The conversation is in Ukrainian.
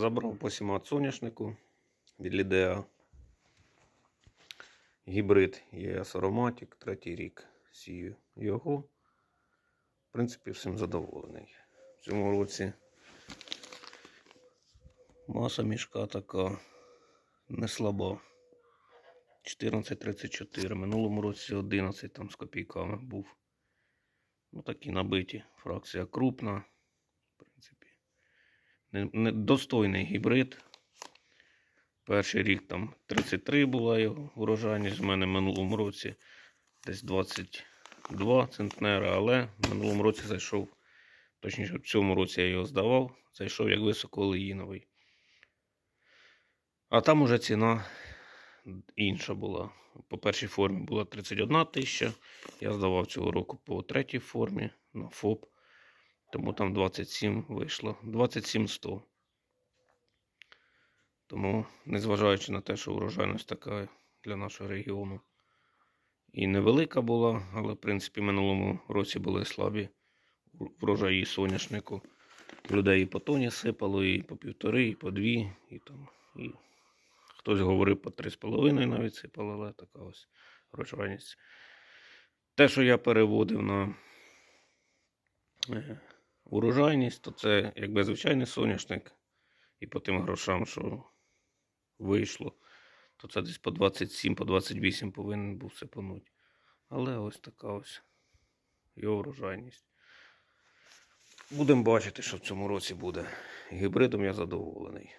Забрав по посімат соняшнику від Лідеа. Гібрид ЄС Ароматик, третій рік сію його. В принципі, всім задоволений. В цьому році маса мішка така не слаба. 14,34. Минулому році 11 там з копійками був. Ну, такі набиті. Фракція крупна. В принципі. Не, не, достойний гібрид. Перший рік там 33 була його урожайність. В мене в минулому році десь 22 центнера, але в минулому році зайшов, точніше, в цьому році я його здавав, зайшов як високоолеїновий. А там уже ціна інша була. По першій формі була 31 тисяча. Я здавав цього року по третій формі на ФОП. Тому там 27 вийшло. 27 100. Тому, незважаючи на те, що урожайність така для нашого регіону і невелика була, але в принципі минулому році були слабі врожаї соняшнику. Людей і по тоні сипало, і по півтори, і по дві, і там. І хтось говорив по три з половиною навіть сипало, але така ось врожайність. Те, що я переводив на е, урожайність, то це якби звичайний соняшник. І по тим грошам, що вийшло, то це десь по 27, по 28 повинен був сипануть. Але ось така ось його урожайність. Будемо бачити, що в цьому році буде. Гібридом я задоволений.